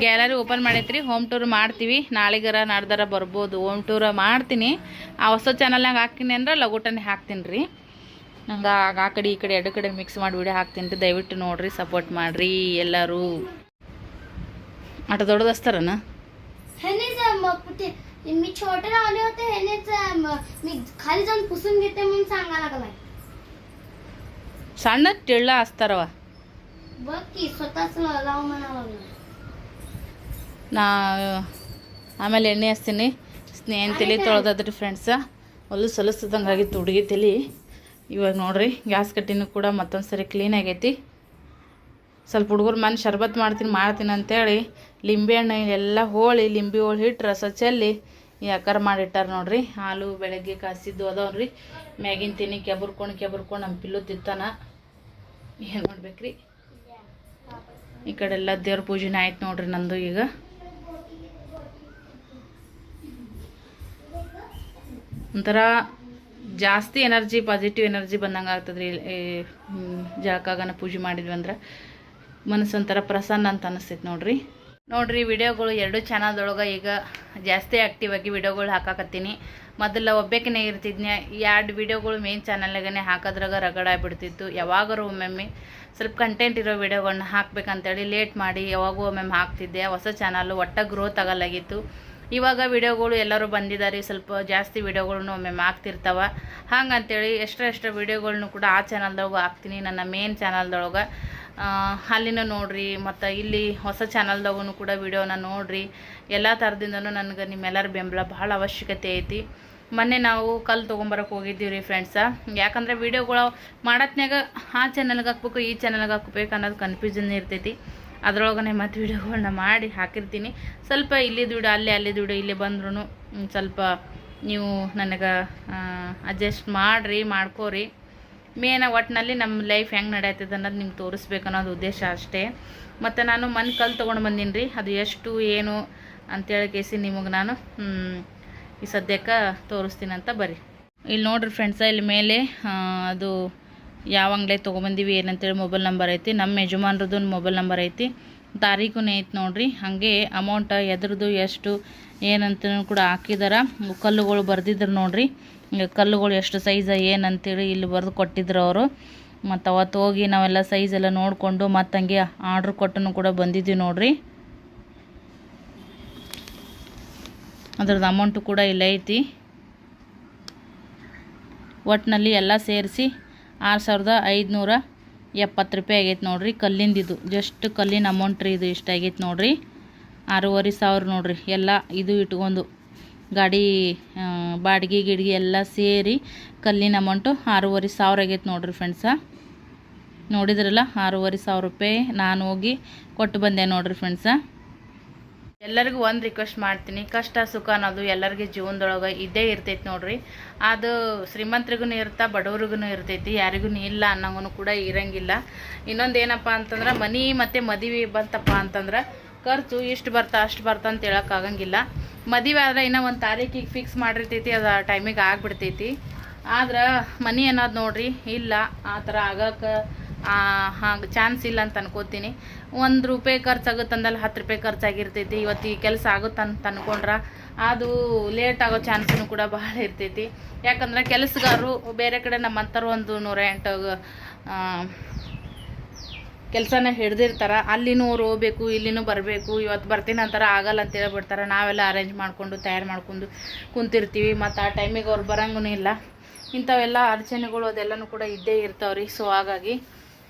ಗ್ಯಾಲರಿ ಓಪನ್ ಮಾಡೈತ್ರಿ ಹೋಮ್ ಟೂರ್ ಮಾಡ್ತೀವಿ ನಾಳೆಗರ ನಾಡ್ದಾರ ಬರ್ಬೋದು ಹೋಮ್ ಟೂರ್ ಮಾಡ್ತೀನಿ ಆ ಹೊಸ ಚಾನಲ್ನಾಗ ಹಾಕ್ತೀನಿ ಅಂದ್ರೆ ಲಘುಟನೆ ಹಾಕ್ತೀನಿ ರೀ ನಂಗೆ ಆ ಕಡೆ ಈ ಕಡೆ ಎರಡು ಕಡೆ ಮಿಕ್ಸ್ ಮಾಡಿ ವಿಡಿಯೋ ಹಾಕ್ತೀನಿ ರೀ ದಯವಿಟ್ಟು ನೋಡ್ರಿ ಸಪೋರ್ಟ್ ಮಾಡಿರಿ ಎಲ್ಲರೂ ಆಟ ದೊಡ್ಡದಸ್ತಾರನ ಸನಿಸಮ್ಮ कुठे मी छोटे लावले होते ह्यानेच म- मी खाली जाऊन पुसून घेते म्हणून सांगा लागलाय ಸಣ್ಣ ತಿಳ್ಳ ಹಚ್ತಾರವ बघ की स्वतःच लाव म्हणा लागला ನಾ, ಆಮೇಲೆ ಎಣ್ಣೆ ಹಚ್ತೀನಿ. ಸ್ನೇಹನ್ ತಲೆ ತೊಳೆದಾದ್ರಿ ಫ್ರೆಂಡ್ಸ ಹೊಲಸು ಹೊಲಸದಂಗೆ ಆಗಿತ್ತು ಹುಡುಗಿ ತಲೆ. ಇವಾಗ ನೋಡ್ರಿ, ಗ್ಯಾಸ್ ಕಟ್ಟಿನೂ ಕೂಡ ಮತ್ತೊಂದು ಸರಿ ಕ್ಲೀನ್ ಆಗೈತಿ. ಸ್ವಲ್ಪ ಹುಡುಗರು ಮನೆ ಶರ್ಬತ್ ಮಾಡ್ತೀನಿ ಮಾಡ್ತೀನಿ ಅಂತೇಳಿ ಲಿಂಬೆ ಹಣ್ಣು ಎಲ್ಲ ಹೋಳಿ, ಲಿಂಬೆ ಹೋಳಿ ಹಿಟ್ಟು ರಸ ಚೆಲ್ಲಿ ಈ ಆಕಾರ ಮಾಡಿಟ್ಟಾರ ನೋಡ್ರಿ. ಹಾಲು, ಬೆಳಗ್ಗೆ ಕಾಸಿದ್ದು ಅದಾವ್ರಿ ಮ್ಯಾಗಿನ ತಿನ್ನಿ ಕೆಬರ್ಕೊಂಡು ಕೆಬರ್ಕೊಂಡು ನಮ್ಮ ಪಿಲ್ಲು ತಿತ್ತಾನ ಏನು ಮಾಡ್ಬೇಕ್ರಿ? ಈ ಕಡೆ ಎಲ್ಲ ದೇವ್ರ ಪೂಜೆನೇ ಆಯ್ತು ನೋಡ್ರಿ ನಂದು ಈಗ. ಒಂಥರ ಜಾಸ್ತಿ ಎನರ್ಜಿ ಪಾಸಿಟಿವ್ ಎನರ್ಜಿ ಬಂದಂಗೆ ಆಗ್ತದ್ರಿ. ಜಳಕಾಗನ ಪೂಜೆ ಮಾಡಿದ್ವಿ ಅಂದ್ರೆ ಮನಸ್ಸು ಒಂಥರ ಪ್ರಸನ್ನ ಅಂತ ಅನಿಸ್ತೈತೆ ನೋಡ್ರಿ. ನೋಡ್ರಿ, ವಿಡಿಯೋಗಳು ಎರಡು ಚಾನಲ್ದೊಳಗೆ ಈಗ ಜಾಸ್ತಿ ಆ್ಯಕ್ಟಿವ್ ಆಗಿ ವಿಡಿಯೋಗಳು ಹಾಕಾಕತ್ತೀನಿ. ಮೊದಲ ಒಬ್ಬೇಕಿನೇ ಇರ್ತಿದ್ನೆ ಎರಡು ವಿಡಿಯೋಗಳು ಮೇನ್ ಚಾನಲ್ಗೇ ಹಾಕೋದ್ರಾಗ ರಗಡ ಆಗ್ಬಿಡ್ತಿತ್ತು. ಯಾವಾಗಾರು ಒಮ್ಮೊಮ್ಮೆ ಸ್ವಲ್ಪ ಕಂಟೆಂಟ್ ಇರೋ ವಿಡಿಯೋಗಳನ್ನ ಹಾಕ್ಬೇಕಂತೇಳಿ ಲೇಟ್ ಮಾಡಿ ಯಾವಾಗೂ ಒಮ್ಮೊಮ್ಮೆ ಹಾಕ್ತಿದ್ದೆ. ಹೊಸ ಚಾನಲ್ಲು ಒಟ್ಟ ಗ್ರೋತ್ ಆಗಲಾಗಿತ್ತು. ಇವಾಗ ವಿಡಿಯೋಗಳು ಎಲ್ಲರೂ ಬಂದಿದ್ದಾರೆ, ಸ್ವಲ್ಪ ಜಾಸ್ತಿ ವಿಡಿಯೋಗಳ್ನು ಒಮ್ಮೆ ಹಾಕ್ತಿರ್ತಾವ ಹಂಗಂತೇಳಿ ಎಷ್ಟೋ ಎಷ್ಟೋ ವಿಡಿಯೋಗಳ್ನು ಕೂಡ ಆ ಚಾನಲ್ದೊಳಗೆ ಹಾಕ್ತೀನಿ, ನನ್ನ ಮೇನ್ ಚಾನಲ್ದೊಳಗೆ. ಅಲ್ಲಿನ ನೋಡ್ರಿ, ಮತ್ತು ಇಲ್ಲಿ ಹೊಸ ಚಾನಲ್ದಾಗೂ ಕೂಡ ವಿಡಿಯೋನ ನೋಡ್ರಿ. ಎಲ್ಲ ಥರದಿಂದನೂ ನನಗೆ ನಿಮ್ಮೆಲ್ಲರ ಬೆಂಬಲ ಭಾಳ ಅವಶ್ಯಕತೆ ಐತಿ. ಮೊನ್ನೆ ನಾವು ಕಲ್ಲು ತೊಗೊಂಬರಕ್ಕೆ ಹೋಗಿದ್ದೀವಿ ರೀ ಫ್ರೆಂಡ್ಸ. ಯಾಕಂದರೆ ವೀಡಿಯೋಗಳು ಮಾಡತ್ನಾಗ ಆ ಚಾನಲ್ಗೆ ಹಾಕ್ಬೇಕು, ಈ ಚಾನಲ್ಗೆ ಹಾಕ್ಬೇಕು ಅನ್ನೋದು ಕನ್ಫ್ಯೂಷನ್ ಇರ್ತೈತಿ. ಅದ್ರೊಳಗನೆ ಮತ್ತು ವೀಡಿಯೋಗಳನ್ನ ಮಾಡಿ ಹಾಕಿರ್ತೀನಿ. ಸ್ವಲ್ಪ ಇಲ್ಲಿ ವಿಡಿಯೋ, ಅಲ್ಲೇ ಅಲ್ಲಿ ವಿಡಿಯೋ, ಇಲ್ಲಿ ಬಂದ್ರೂ ಸ್ವಲ್ಪ ನೀವು ನನಗೆ ಅಡ್ಜಸ್ಟ್ ಮಾಡಿರಿ, ಮಾಡ್ಕೋರಿ. ಮೇನ ಒಟ್ಟಿನಲ್ಲಿ ನಮ್ಮ ಲೈಫ್ ಹೆಂಗೆ ನಡೆಯತ್ತದ ಅನ್ನೋದು ನಿಮ್ಗೆ ತೋರಿಸ್ಬೇಕು ಅನ್ನೋದು ಉದ್ದೇಶ ಅಷ್ಟೇ. ಮತ್ತು ನಾನು ಮನ್ ಕಲ್ ತೊಗೊಂಡು ಬಂದೀನಿ ರೀ ಅದು ಎಷ್ಟು, ಏನು ಅಂತೇಳಿ ಕೇಸಿ ನಿಮಗೆ ನಾನು ಈ ಸದ್ಯಕ್ಕೆ ತೋರಿಸ್ತೀನಿ ಅಂತ ಬರ್ರಿ ಇಲ್ಲಿ ನೋಡ್ರಿ ಫ್ರೆಂಡ್ಸ ಇಲ್ಲಿ ಮೇಲೆ ಅದು ಯಾವ ಅಂಗಡಿ ತೊಗೊಂಬಂದೀವಿ, ಏನಂತೇಳಿ ಮೊಬೈಲ್ ನಂಬರ್ ಐತಿ. ನಮ್ಮ ಯಜಮಾನ್ರದ್ದು ಮೊಬೈಲ್ ನಂಬರ್ ಐತಿ. ತಾರೀಖು ಐತಿ ನೋಡಿರಿ. ಹಾಗೆ ಅಮೌಂಟ್ ಎದ್ರದ್ದು ಎಷ್ಟು ಏನಂತ ಕೂಡ ಹಾಕಿದಾರ. ಕಲ್ಲುಗಳು ಬರೆದಿದ್ರು ನೋಡಿರಿ. ಕಲ್ಲುಗಳು ಎಷ್ಟು ಸೈಜ ಏನಂತೇಳಿ ಇಲ್ಲಿ ಬರೆದು ಕೊಟ್ಟಿದ್ರು ಅವರು. ಮತ್ತು ಅವತ್ತು ಹೋಗಿ ನಾವೆಲ್ಲ ಸೈಜ್ ಎಲ್ಲ ನೋಡಿಕೊಂಡು ಮತ್ತು ಹಂಗೆ ಆರ್ಡ್ರ್ ಕೊಟ್ಟನು ಕೂಡ ಬಂದಿದ್ದೀವಿ ನೋಡಿರಿ. ಅದ್ರದ್ದು ಅಮೌಂಟು ಕೂಡ ಇಲ್ಲ ಐತಿ. ಒಟ್ಟಿನಲ್ಲಿ ಎಲ್ಲ ಸೇರಿಸಿ ಆರು ಸಾವಿರದ ಐದುನೂರ ಎಪ್ಪತ್ತು ರೂಪಾಯಿ ಆಗೈತೆ ನೋಡಿರಿ. ಕಲ್ಲಿಂದಿದು ಜಸ್ಟ್ ಕಲ್ಲಿನ ಅಮೌಂಟ್ ರೀ ಇದು ಇಷ್ಟ ಆಗೈತೆ ನೋಡಿರಿ. ಆರೂವರೆ ಸಾವಿರ ನೋಡಿರಿ. ಎಲ್ಲ ಇದು ಇಟ್ಕೊಂಡು ಗಾಡಿ ಬಾಡಿಗೆ ಗಿಡಿಗೆ ಎಲ್ಲ ಸೇರಿ ಕಲ್ಲಿನ ಅಮೌಂಟು ಆರೂವರೆ ಸಾವಿರ ಆಗೈತೆ ನೋಡಿರಿ ಫ್ರೆಂಡ್ಸ ನೋಡಿದ್ರಲ್ಲ, ಆರೂವರೆ ಸಾವಿರ ರೂಪಾಯಿ ನಾನು ಹೋಗಿ ಕೊಟ್ಟು ಬಂದೆ ನೋಡಿರಿ ಫ್ರೆಂಡ್ಸ ಎಲ್ಲರಿಗೂ ಒಂದು ರಿಕ್ವೆಸ್ಟ್ ಮಾಡ್ತೀನಿ. ಕಷ್ಟ, ಸುಖ ಅನ್ನೋದು ಎಲ್ಲರಿಗೂ ಜೀವನದೊಳಗೆ ಇದ್ದೇ ಇರ್ತೈತಿ ನೋಡ್ರಿ. ಅದು ಶ್ರೀಮಂತರಿಗೂ ಇರ್ತಾ, ಬಡವ್ರಿಗೂ ಇರ್ತೈತಿ, ಯಾರಿಗೂ ಇಲ್ಲ ಅನ್ನೋಂಗೂ ಕೂಡ ಇರಂಗಿಲ್ಲ. ಇನ್ನೊಂದು ಏನಪ್ಪ ಅಂತಂದ್ರೆ, ಮನಿ ಮತ್ತು ಮದುವೆ ಬಂತಪ್ಪ ಅಂತಂದ್ರೆ, ಖರ್ಚು ಇಷ್ಟು ಬರ್ತಾ, ಅಷ್ಟು ಬರ್ತಾ ಅಂತ ಹೇಳೋಕ್ಕಾಗಂಗಿಲ್ಲ ಮದುವೆ ಆದ್ರೆ ಇನ್ನೂ ಒಂದು ತಾರೀಕಿಗೆ ಫಿಕ್ಸ್ ಮಾಡಿರ್ತೈತಿ, ಅದು ಟೈಮಿಗೆ ಆಗಿಬಿಡ್ತೈತಿ. ಆದ್ರೆ ಮನಿ ಅನ್ನೋದು ನೋಡ್ರಿ, ಇಲ್ಲ, ಆ ಥರ ಆಗಕ್ಕೆ ಹಾಗೆ ಚಾನ್ಸ್ ಇಲ್ಲ ಅಂತ ಅನ್ಕೋತೀನಿ. ಒಂದು ರೂಪಾಯಿ ಖರ್ಚಾಗುತ್ತಂದಲ್ಲಿ ಹತ್ತು ರೂಪಾಯಿ ಖರ್ಚಾಗಿರ್ತೈತಿ ಇವತ್ತು ಈ ಕೆಲಸ ಆಗುತ್ತೆ ಅಂತ ಅಂದ್ಕೊಂಡ್ರೆ ಅದು ಲೇಟ್ ಆಗೋ ಚಾನ್ಸೂ ಕೂಡ ಭಾಳ ಇರ್ತೈತಿ. ಯಾಕಂದ್ರೆ ಕೆಲಸಗಾರರು ಬೇರೆ ಕಡೆ ನಮ್ಮಂಥವ್ರು ಒಂದು ನೂರ ಎಂಟು ಕೆಲಸನ ಹಿಡ್ದಿರ್ತಾರೆ. ಅಲ್ಲಿನೂ ಅವ್ರು ಹೋಗ್ಬೇಕು ಇಲ್ಲಿನೂ ಬರಬೇಕು. ಇವತ್ತು ಬರ್ತೀನಿ ಅಂತಾರೆ, ಆಗಲ್ಲ ಅಂತ ಹೇಳ್ಬಿಡ್ತಾರೆ. ನಾವೆಲ್ಲ ಅರೇಂಜ್ ಮಾಡಿಕೊಂಡು, ತಯಾರು ಮಾಡ್ಕೊಂಡು ಕುಂತಿರ್ತೀವಿ. ಮತ್ತು ಆ ಟೈಮಿಗೆ ಅವ್ರು ಬರಂಗೂ ಇಲ್ಲ. ಇಂಥವೆಲ್ಲ ಅಡಚಣೆಗಳು ಅದೆಲ್ಲನೂ ಕೂಡ ಇದ್ದೇ ಇರ್ತಾವ್ರಿ. ಸೊ ಹಾಗಾಗಿ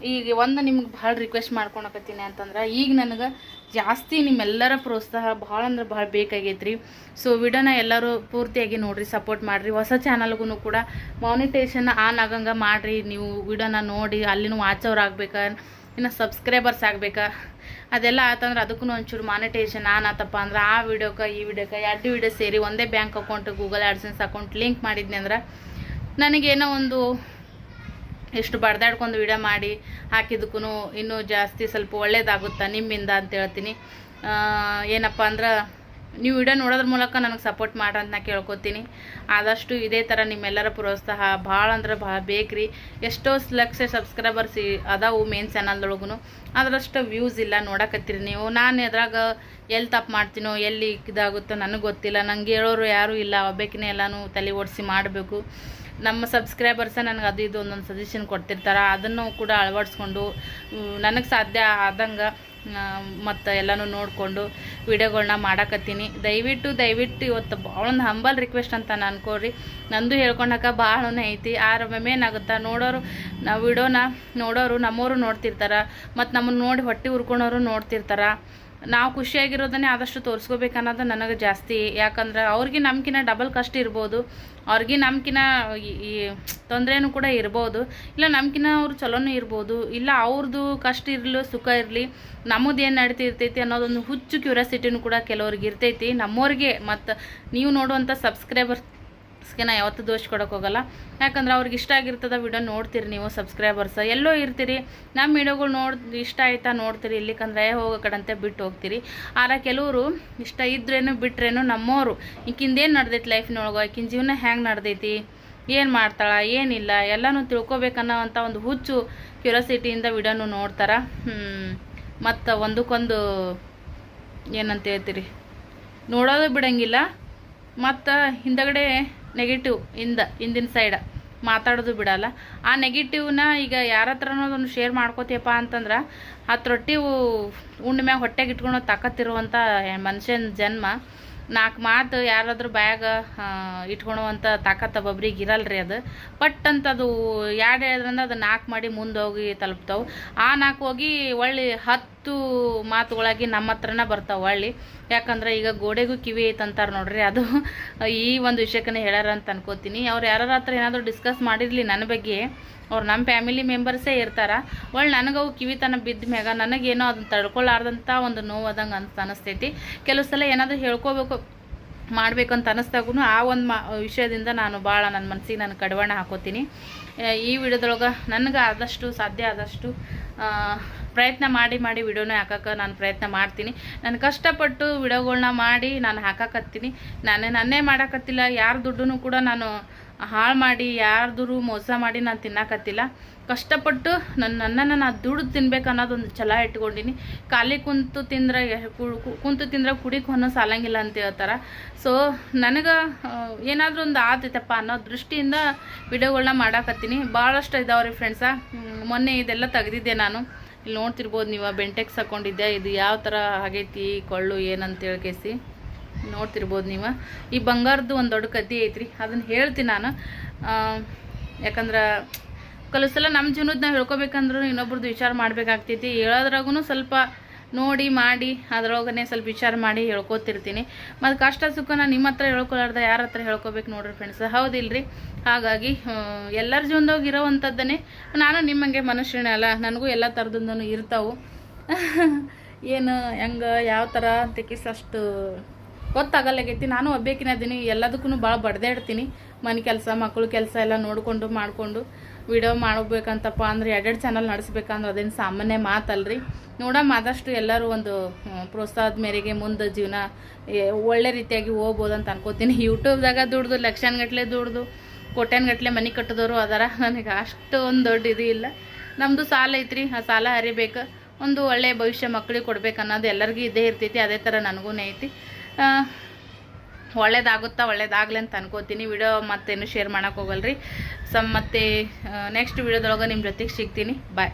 ಈಗ ಒಂದು ನಿಮ್ಗೆ ಭಾಳ ರಿಕ್ವೆಸ್ಟ್ ಮಾಡ್ಕೊಳಕತ್ತೀನಿ ಅಂತಂದ್ರೆ, ಈಗ ನನಗೆ ಜಾಸ್ತಿ ನಿಮ್ಮೆಲ್ಲರ ಪ್ರೋತ್ಸಾಹ ಭಾಳ ಅಂದ್ರೆ ಭಾಳ ಬೇಕಾಗೈತ್ರಿ. ಸೊ ವಿಡಿಯೋನ ಎಲ್ಲರೂ ಪೂರ್ತಿಯಾಗಿ ನೋಡಿರಿ ಸಪೋರ್ಟ್ ಮಾಡಿರಿ. ಹೊಸ ಚಾನಲ್ಗೂ ಕೂಡ ಮಾನಿಟೇಷನ್ ಆನ್ ಆಗಂಗೆ ಮಾಡಿರಿ. ನೀವು ವಿಡಿಯೋನ ನೋಡಿ, ಅಲ್ಲಿನೂ ಆಗ್ಬೇಕಾ, ಇನ್ನು ಸಬ್ಸ್ಕ್ರೈಬರ್ಸ್ ಆಗಬೇಕಾ. ಅದೆಲ್ಲ ಆತಂದ್ರೆ ಅದಕ್ಕೂ ಒಂಚೂರು ಮಾನಿಟೇಷನ್ ಆನ್ ಆತಪ್ಪ ಅಂದ್ರೆ ಆ ವಿಡಿಯೋಕ್ಕೆ ಈ ವಿಡಿಯೋಕ್ಕೆ ಎರಡು ವಿಡಿಯೋ ಸೇರಿ ಒಂದೇ bank account Google AdSense account link ಮಾಡಿದ್ನಿ ಅಂದ್ರೆ, ನನಗೇನೋ ಒಂದು ಎಷ್ಟು ಬಡ್ದಾಡ್ಕೊಂಡು ವಿಡಿಯೋ ಮಾಡಿ ಹಾಕಿದ್ದಕ್ಕೂ ಇನ್ನೂ ಜಾಸ್ತಿ ಸ್ವಲ್ಪ ಒಳ್ಳೇದಾಗುತ್ತಾ ನಿಮ್ಮಿಂದ ಅಂತ ಹೇಳ್ತೀನಿ. ಏನಪ್ಪ ಅಂದ್ರೆ ನೀವು ವಿಡಿಯೋ ನೋಡೋದ್ರ ಮೂಲಕ ನನಗೆ ಸಪೋರ್ಟ್ ಮಾಡ್ರಿ ಅಂತ ನಾ ಕೇಳ್ಕೊತೀನಿ. ಆದಷ್ಟು ಇದೇ ಥರ ನಿಮ್ಮೆಲ್ಲರ ಪ್ರೋತ್ಸಾಹ ಭಾಳ ಅಂದ್ರೆ ಭಾಳ ಬೇಕ್ರಿ. ಎಷ್ಟೋ ಲಕ್ಷ ಸಬ್ಸ್ಕ್ರೈಬರ್ಸ್ ಅದಾವು ಮೇನ್ ಚಾನಲ್ದೊಳಗೂ ಅದರಷ್ಟು ವ್ಯೂಸ್ ಇಲ್ಲ ನೋಡಕತ್ತೀರಿ ನೀವು. ನಾನು ಎದ್ರಾಗ ಎಲ್ಲಿ ತಪ್ಪು ಮಾಡ್ತೀನೋ, ಎಲ್ಲಿ ಇದಾಗುತ್ತೋ ನನಗೆ ಗೊತ್ತಿಲ್ಲ. ನಂಗೆ ಹೇಳೋರು ಯಾರೂ ಇಲ್ಲ. ಒಬ್ಬಾಕಿನೇ ಎಲ್ಲನೂ ತಲೆ ಓಡಿಸಿ ಮಾಡಬೇಕು. ನಮ್ಮ ಸಬ್ಸ್ಕ್ರೈಬರ್ಸ ನನಗೆ ಅದು ಇದು ಒಂದೊಂದು ಸಜೆಷನ್ ಕೊಡ್ತಿರ್ತಾರೆ ಅದನ್ನು ಕೂಡ ಅಳವಡಿಸ್ಕೊಂಡು ನನಗೆ ಸಾಧ್ಯ ಆದಂಗೆ ಮತ್ತು ಎಲ್ಲನೂ ನೋಡಿಕೊಂಡು ವಿಡಿಯೋಗಳ್ನ ಮಾಡಾಕತ್ತೀನಿ. ದಯವಿಟ್ಟು ದಯವಿಟ್ಟು ಇವತ್ತು ಭಾಳ ಒಂದು ಹಂಬಲ್ ರಿಕ್ವೆಸ್ಟ್ ಅಂತ ನಾನು ಅನ್ಕೋರಿ ನಂದು ಹೇಳ್ಕೊಳಕ ಭಾಳ ಐತಿ. ಆರ ಮೇನಾಗುತ್ತಾ ನೋಡೋರು, ನಾವು ವಿಡಿಯೋನ ನೋಡೋರು ನಮ್ಮವರು ನೋಡ್ತಿರ್ತಾರೆ, ಮತ್ತು ನಮ್ಮನ್ನು ನೋಡಿ ಹೊಟ್ಟೆ ಉರ್ಕೊಳೋರು ನೋಡ್ತಿರ್ತಾರ. ನಾವು ಖುಷಿಯಾಗಿರೋದನ್ನೇ ಆದಷ್ಟು ತೋರಿಸ್ಕೋಬೇಕನ್ನೋದು ನನಗೆ ಜಾಸ್ತಿ. ಯಾಕಂದ್ರೆ ಅವ್ರಿಗೆ ನಮ್ಕಿನ್ನ ಡಬಲ್ ಕಷ್ಟ ಇರ್ಬೋದು. ಅವ್ರಿಗೆ ನಮ್ಕಿನ್ನ ಈ- ತೊಂದರೆನೂ ಕೂಡ ಇರ್ಬೋದು. ಇಲ್ಲ ನಮ್ಕಿನ್ನ ಅವ್ರು ಚಲೋನೂ ಇರ್ಬೋದು. ಇಲ್ಲ ಅವ್ರದ್ದು ಕಷ್ಟ ಇರಲಿ, ಸುಖ ಇರಲಿ, ನಮ್ಮದು ಏನು ನಡೀತಿರ್ತೈತಿ ಅನ್ನೋದೊಂದು ಹುಚ್ಚು ಕ್ಯೂರಿಯಾಸಿಟಿನೂ ಕೂಡ ಕೆಲವ್ರಿಗೆ ಇರ್ತೈತಿ. ನಮ್ಮವ್ರಿಗೆ ಮತ್ತು ನೀವು ನೋಡುವಂಥ ಸಬ್ಸ್ಕ್ರೈಬರ್ಸ್ ಗೆ ನಾ ಯಾವತ್ತೂ ದೋಷ ಕೊಡೋಕೆ ಹೋಗಲ್ಲ. ಯಾಕಂದ್ರೆ ಅವ್ರಿಗೆ ಇಷ್ಟ ಆಗಿರ್ತದ ವಿಡಿಯೋ ನೋಡ್ತೀರಿ ನೀವು ಸಬ್ಸ್ಕ್ರೈಬರ್ಸ್ ಎಲ್ಲೋ ಇರ್ತೀರಿ. ನಮ್ಮ ವಿಡಿಯೋಗಳು ನೋಡ್ ಇಷ್ಟ ಆಯ್ತಾ ನೋಡ್ತೀರಿ. ಇಲ್ಲಿಕಂದ್ರೆ ಹೋಗೋ ಕಡಂತೆ ಬಿಟ್ಟು ಹೋಗ್ತೀರಿ. ಆರ ಕೆಲವರು ಇಷ್ಟ ಇದ್ರೇನು ಬಿಟ್ರೇನು ನಮ್ಮೋರು. ಈಕಿಂದೇನು ನಡ್ದೈತಿ ಲೈಫ್ನೊಳಗೆ ಈಕಿನ ಜೀವನ ಹ್ಯಾಂಗೆ ನಡ್ದೈತಿ? ಏನು ಮಾಡ್ತಾಳೆ? ಏನಿಲ್ಲ? ಎಲ್ಲನೂ ತಿಳ್ಕೊಬೇಕನ್ನೋ ಅಂಥ ಒಂದು ಹುಚ್ಚು ಕ್ಯೂರಿಯಾಸಿಟಿಯಿಂದ ವಿಡಿಯೋನು ನೋಡ್ತಾರೆ. ಮತ್ತು ಒಂದಕ್ಕೊಂದು ಏನಂತ ಹೇಳ್ತೀರಿ? ನೋಡೋದು ಬಿಡಂಗಿಲ್ಲ. ಮತ್ತು ಹಿಂದಗಡೆ ನೆಗೆಟಿವ್ ಇಂದ ಹಿಂದಿನ ಸೈಡ ಮಾತಾಡೋದು ಬಿಡಲ್ಲ. ಆ ನೆಗೆಟಿವ್ನ ಈಗ ಯಾರ ಹತ್ರನೂ ಅದನ್ನು ಶೇರ್ ಮಾಡ್ಕೋತೀಯಪ್ಪ ಅಂತಂದ್ರೆ ಆ ರೊಟ್ಟಿ ಉಂಡ ಮ್ಯಾಗ ಹೊಟ್ಟೆಗೆ ಇಟ್ಕೊಳೋ ತಾಕತ್ತಿರುವಂಥ ಮನುಷ್ಯನ ಜನ್ಮ ನಾಲ್ಕು ಮಾತು ಯಾರಾದರೂ ಬ್ಯಾಗ ಇಟ್ಕೊಳುವಂಥ ತಾಕತ್ತ ಒಬ್ರಿಗೆ ಇರಲ್ರಿ ಅದು. ಪಟ್ ಅಂತ ಅದು ಎರಡು ಹೇಳಿದ್ರಂದ್ರೆ ಅದು ನಾಲ್ಕು ಮಾಡಿ ಮುಂದೆ ಹೋಗಿ ತಲುಪ್ತಾವೆ. ಆ ನಾಲ್ಕು ಹೋಗಿ ಒಳ್ಳೆ ಹತ್ತು ಮಾತುಗಳಾಗಿ ನಮ್ಮ ಹತ್ರನೇ ಬರ್ತಾವೆ ಒಳ್ಳೆ. ಯಾಕಂದ್ರೆ ಈಗ ಗೋಡೆಗೂ ಕಿವಿ ಐತೆ ಅಂತಾರೆ ನೋಡ್ರಿ ಅದು. ಈ ಒಂದು ವಿಷಯಕ್ಕನೇ ಹೇಳ್ಯಾರ ಅಂತ ಅನ್ಕೋತೀನಿ. ಅವ್ರು ಯಾರ ಹತ್ರ ಏನಾದರೂ ಡಿಸ್ಕಸ್ ಮಾಡಿರಲಿ ನನ್ನ ಬಗ್ಗೆ ಅವ್ರು ನಮ್ಮ ಫ್ಯಾಮಿಲಿ ಮೆಂಬರ್ಸೇ ಇರ್ತಾರೆ. ಒಳ್ಳೆ ನನಗವು ಕಿವಿತನ ಬಿದ್ದ ಮ್ಯಾಗ ನನಗೇನೋ ಅದನ್ನು ತಡ್ಕೊಳ್ಳಾರ್ದಂಥ ಒಂದು ನೋವು ಅಂತ ಅನಿಸ್ತೈತಿ. ಕೆಲವು ಸಲ ಏನಾದರೂ ಹೇಳ್ಕೋಬೇಕು, ಮಾಡಬೇಕಂತ ಅನ್ನಿಸ್ದಾಗೂ ಆ ಒಂದು ಮಾ, ವಿಷಯದಿಂದ ನಾನು ಭಾಳ ನನ್ನ ಮನಸ್ಸಿಗೆ ನಾನು ಕಡವಾಣ ಹಾಕೋತೀನಿ. ಈ ವಿಡಿಯೋದೊಳಗೆ ನನಗೆ ಆದಷ್ಟು, ಸಾಧ್ಯ ಆದಷ್ಟು ಪ್ರಯತ್ನ ಮಾಡಿ ಮಾಡಿ ವಿಡಿಯೋನ ಹಾಕಕ್ಕೆ ನಾನು ಪ್ರಯತ್ನ ಮಾಡ್ತೀನಿ. ನಾನು ಕಷ್ಟಪಟ್ಟು ವಿಡಿಯೋಗಳ್ನ ಮಾಡಿ ನಾನು ಹಾಕಕತ್ತೀನಿ. ನಾನೇ, ನನ್ನೇ ಮಾಡೋಕತ್ತಿಲ್ಲ. ಯಾರ ದುಡ್ಡು ಕೂಡ ನಾನು ಹಾಳು ಮಾಡಿ ಯಾರ್ದು ಮೋಸ ಮಾಡಿ ನಾನು ತಿನ್ನಕತ್ತಿಲ್ಲ. ಕಷ್ಟಪಟ್ಟು ನನ್ನ ನನ್ನನ್ನು ನಾನು ದುಡ್ದು ತಿನ್ಬೇಕು ಅನ್ನೋದೊಂದು ಛಲ ಇಟ್ಕೊಂಡಿನಿ. ಖಾಲಿ ಕುಂತು ತಿಂದ್ರೆ ಕುಂತು ತಿಂದ್ರೆ ಕುಡಿಗೆ ಹೊನ್ನೋ ಸಾಲಂಗಿಲ್ಲ ಅಂತ ಹೇಳ್ತಾರೆ. ಸೊ ನನಗೆ ಏನಾದರೂ ಒಂದು ಆತೈತಪ್ಪ ಅನ್ನೋ ದೃಷ್ಟಿಯಿಂದ ವಿಡಿಯೋಗಳನ್ನ ಮಾಡಾಕತ್ತೀನಿ. ಭಾಳಷ್ಟು ಇದಾವೆ ರೀ ಫ್ರೆಂಡ್ಸ ಮೊನ್ನೆ ಇದೆಲ್ಲ ತೆಗೆದಿದ್ದೆ ನಾನು. ಇಲ್ಲಿ ನೋಡ್ತಿರ್ಬೋದು ನೀವು ಬೆಂಟೆಕ್ಸ್ ಹಾಕೊಂಡಿದ್ದೆ ಇದು ಯಾವ ಥರ ಆಗೈತಿ? ಕೊಳ್ಳು ಏನಂತ ಹೇಳ್ಕೇಸಿ ನೋಡ್ತಿರ್ಬೋದು ನೀವು. ಈ ಬಂಗಾರದ್ದು ಒಂದು ದೊಡ್ಡ ಕದ್ದಿ ಐತ್ರಿ. ಅದನ್ನು ಹೇಳ್ತೀನಿ ನಾನು. ಯಾಕಂದ್ರೆ ಕೆಲವು ಸಲ ನಮ್ಮ ಜೀವನದ ನಾವು ಹೇಳ್ಕೊಬೇಕಂದ್ರೂ ಇನ್ನೊಬ್ರದ್ದು ವಿಚಾರ ಮಾಡಬೇಕಾಗ್ತೈತಿ. ಹೇಳೋದ್ರಾಗೂ ಸ್ವಲ್ಪ ನೋಡಿ, ಮಾಡಿ, ಅದ್ರೊಳಗನೆ ಸ್ವಲ್ಪ ವಿಚಾರ ಮಾಡಿ ಹೇಳ್ಕೊತಿರ್ತೀನಿ. ಮತ್ತು ಕಷ್ಟ ಸುಖನ ನಿಮ್ಮ ಹತ್ರ ಹೇಳ್ಕೊಲಾರ್ದ ಯಾರ ಹತ್ರ ಹೇಳ್ಕೊಬೇಕು ನೋಡ್ರಿ ಫ್ರೆಂಡ್ಸ್ ಹೌದಿಲ್ರಿ? ಹಾಗಾಗಿ ಎಲ್ಲರ ಜೀವನದಾಗ ಇರೋವಂಥದ್ದನ್ನೇ ನಾನು ನಿಮ್ಮಂಗೆ ಮನುಷ್ಯನೇ ಅಲ್ಲ. ನನಗೂ ಎಲ್ಲ ಥರದಿಂದನೂ ಇರ್ತಾವೆ. ಏನು, ಹೆಂಗೆ, ಯಾವ ಥರ ತೆಕಿಸ್ ಅಷ್ಟು ಗೊತ್ತಾಗಲ್ಲಾಗೈತಿ ನಾನು ಒಬ್ಬೇಕಿನ ಅದೀನಿ. ಎಲ್ಲದಕ್ಕೂ ಭಾಳ ಬಡ್ದಾಡ್ತೀನಿ ಮನೆ ಕೆಲಸ ಮಕ್ಕಳು ಕೆಲಸ ಎಲ್ಲ ನೋಡಿಕೊಂಡು, ಮಾಡಿಕೊಂಡು ವಿಡಿಯೋ ಮಾಡಬೇಕಂತಪ್ಪ ಅಂದ್ರೆ ಎರಡೆರಡು ಚಾನಲ್ ನಡೆಸ್ಬೇಕಂದ್ರೆ ಅದೇನು ಸಾಮಾನ್ಯ ಮಾತಲ್ರಿ. ನೋಡಮ್ಮ ಆದಷ್ಟು ಎಲ್ಲರೂ ಒಂದು ಪ್ರೋತ್ಸಾಹದ ಮೇರೆಗೆ ಮುಂದೆ ಜೀವನ ಒಳ್ಳೆ ರೀತಿಯಾಗಿ ಹೋಗ್ಬೋದು ಅಂತ ಅನ್ಕೋತೀನಿ. ಯೂಟ್ಯೂಬ್ದಾಗ ದುಡ್ದು ಲಕ್ಷಾನ್ಗಟ್ಲೆ ದುಡ್ದು ಕೋಟ್ಯಾನ್ಗಟ್ಲೆ ಮನೆ ಕಟ್ಟಿದವರು ಅದರ. ನನಗೆ ಅಷ್ಟು ಒಂದು ದೊಡ್ಡ ಇದು ಇಲ್ಲ. ನಮ್ಮದು ಸಾಲ ಐತ್ರಿ. ಆ ಸಾಲ ಹರಿಬೇಕು. ಒಂದು ಒಳ್ಳೆಯ ಭವಿಷ್ಯ ಮಕ್ಕಳಿಗೆ ಕೊಡ್ಬೇಕು ಅನ್ನೋದು ಎಲ್ಲರಿಗೂ ಇದ್ದೇ ಇರ್ತೈತಿ. ಅದೇ ಥರ ನನಗೂ ಐತಿ. ಒಳ್ಳೇದಾಗುತ್ತಾ, ಒಳ್ಳೇದಾಗಲಿ ಅಂತ ಅನ್ಕೋತೀನಿ. ವಿಡಿಯೋ ಮತ್ತೇನು ಶೇರ್ ಮಾಡೋಕೆ ಹೋಗಲ್ರಿ. ಸಮ್ ಮತ್ತೆ ನೆಕ್ಸ್ಟ್ ವಿಡಿಯೋದೊಳಗೆ ನಿಮ್ಮ ಜೊತೆಗೆ ಸಿಗ್ತೀನಿ. ಬಾಯ್